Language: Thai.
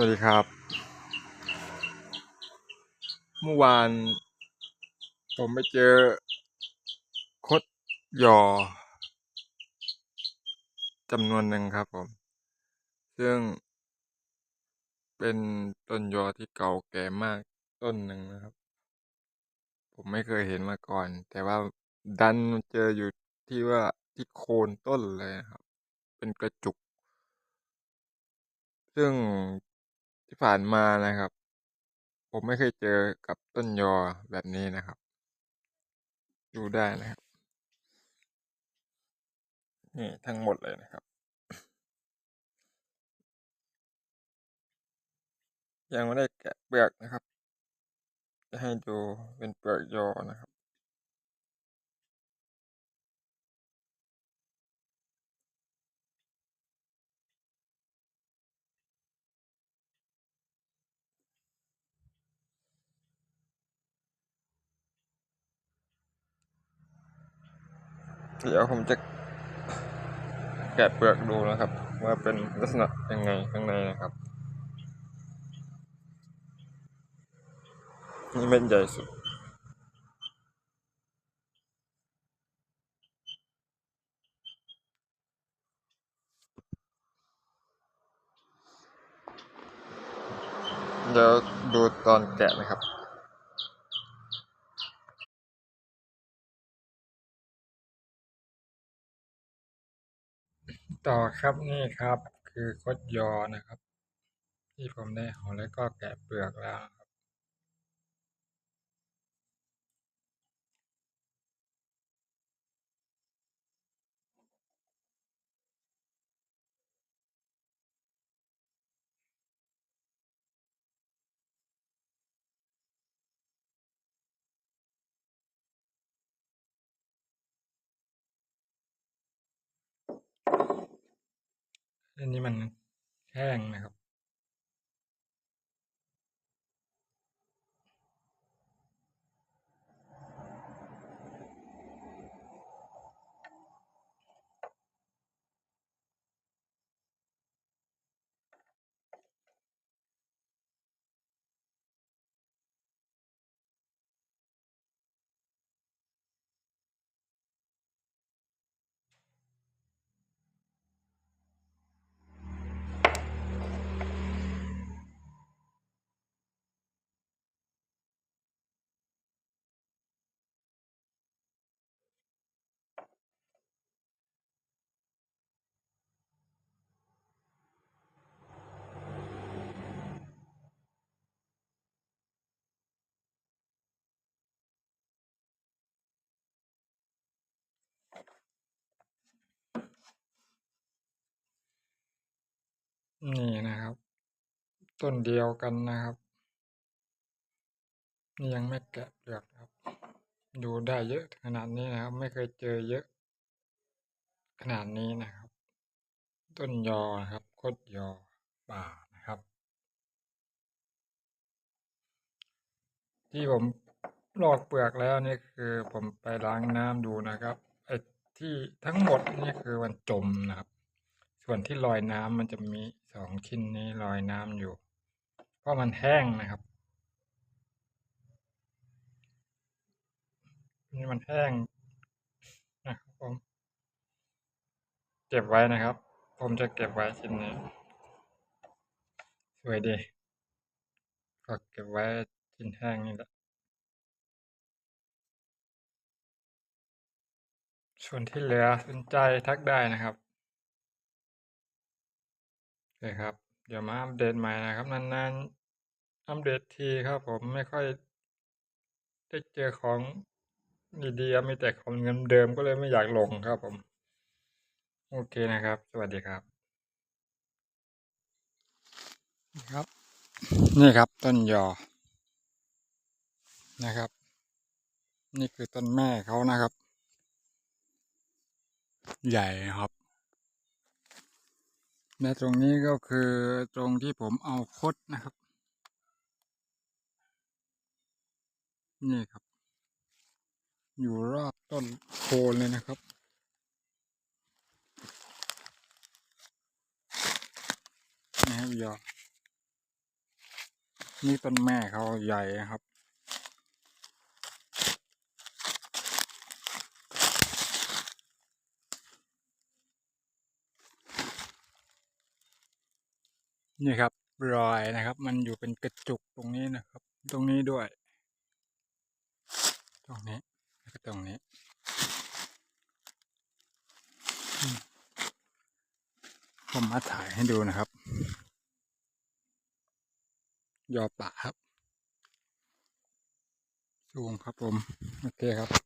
วัสดีครับ เมื่อวาน ผมไปเจอ คดยอจำนวนหนึ่งครับผม ซึ่ง เป็นต้นยอที่เก่าแก่มากต้นหนึ่งนะครับ ผมไม่เคยเห็นมาก่อน แต่ว่าดันเจออยู่ที่ว่าที่โคนต้นเลยนะครับ เป็นกระจุก ซึ่ง ที่ผ่านมานะครับ ผมไม่เคยเจอกับต้นยอแบบนี้นะครับ ดูได้นะครับ นี่ทั้งหมดเลยนะครับ ยังไม่ได้แกะเปลือกนะครับ จะให้ดูเป็นเปลือกยอนะครับ เดี๋ยวผมจะแกะเปลือกดูนะครับ ว่าเป็นลักษณะยังไงข้างในนะครับ นี่เม็ดใหญ่สุดเดี๋ยวดูตอนแกะนะครับ ต่อครับนี่ครับคือคดยอนะครับ ที่ผมได้ห่อแล้วก็แกะเปลือกแล้ว อันนี้มันแห้งนะครับ นี่นะครับ ต้นเดียวกันนะครับ นี่ยังไม่แกะเปลือกครับ ดูได้เยอะขนาดนี้นะครับ ไม่เคยเจอเยอะ ขนาดนี้นะครับ ต้นยอนะครับคดยอป่านะครับ ที่ผมลอกเปลือกแล้วนี่คือผมไปล้างน้ำดูนะครับไอ้ที่ทั้งหมดนี่คือมันจมนะครับ ส่วนที่ลอยน้ำมันจะมีสองชิ้นนี้ลอยน้ำอยู่ เพราะมันแห้งนะครับ นี่มันแห้งนะครับผม เก็บไว้นะครับ ผมจะเก็บไว้ชิ้นนี้ สวยดีก็เก็บไว้ชิ้นแห้งนี่แหละส่วนที่เหลือสนใจทักได้นะครับ โอเคครับ เดี๋ยวมาอัปเดตใหม่นะครับนานๆอัปเดตทีครับผมไม่ค่อยได้เจอของดีๆมีแต่ของเดิมๆก็เลยไม่อยากลงครับผม โอเคนะครับ สวัสดีครับ ครับ นี่ครับต้นยอนะครับ นี่คือต้นแม่เขานะครับ ใหญ่ครับ และตรงนี้ก็คือตรงที่ผมเอาคดนะครับ นี่ครับ อยู่รอบต้นโคนเลยนะครับนะครับยอนี่ต้นแม่เขาใหญ่นะครับ นี่ครับรอยนะครับ มันอยู่เป็นกระจุกตรงนี้นะครับ ตรงนี้ด้วย ตรงนี้แล้วก็ตรงนี้ผมมาถ่ายให้ดูนะครับ ยอป่าครับ สูงครับผม โอเคครับ